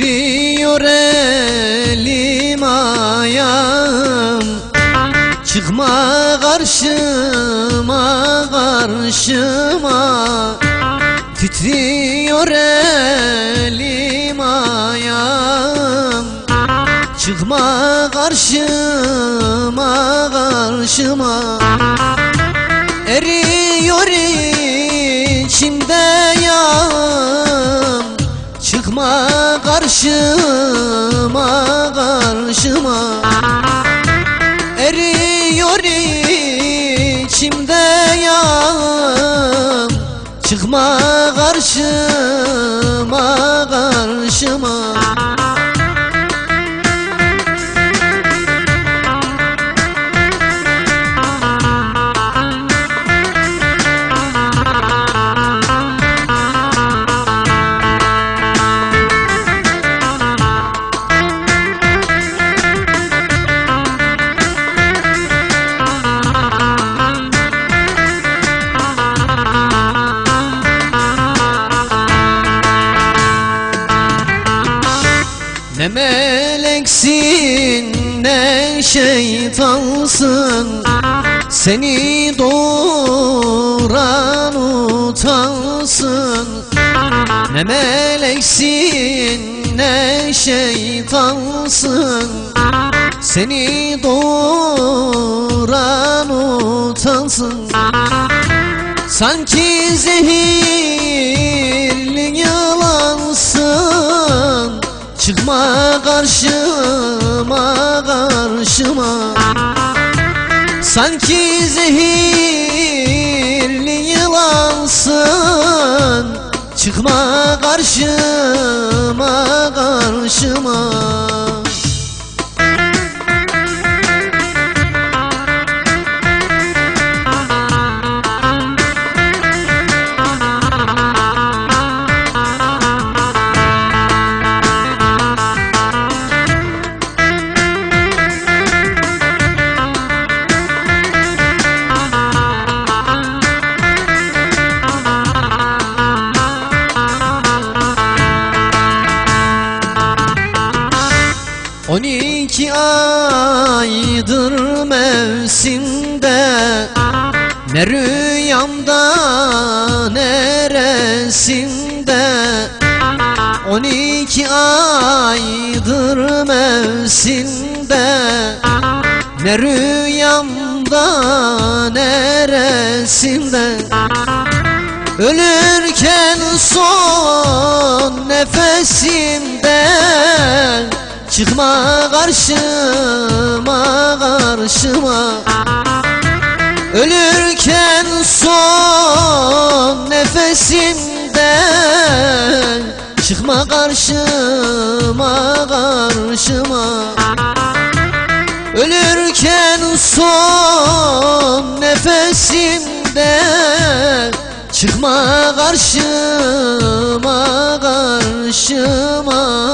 Titriyor elim ayağım. Çıkma karşıma karşıma. Titriyor elim ayağım. Çıkma karşıma karşıma. Eriyor içimde yağım. Çıkma karşıma karşıma. Eriyor içimde yağım Çıkma karşıma karşıma Ne meleksin ne şeytansın? Seni doğuran utansın. Ne meleksin ne şeytansın? Seni doğuran utansın. Sanki zehirli yılansın Çıkma karşıma karşıma. Sanki zehirli yılansın. Çıkma karşıma karşıma On iki aydır mevsimde Ne rüyamda ne resimde. On iki aydır mevsimde Ne rüyamda ne resimde. Ölürken son nefesimde Çıkma karşıma karşıma. Ölürken son nefesimde. Çıkma karşıma karşıma. Ölürken son nefesimde. Çıkma karşıma karşıma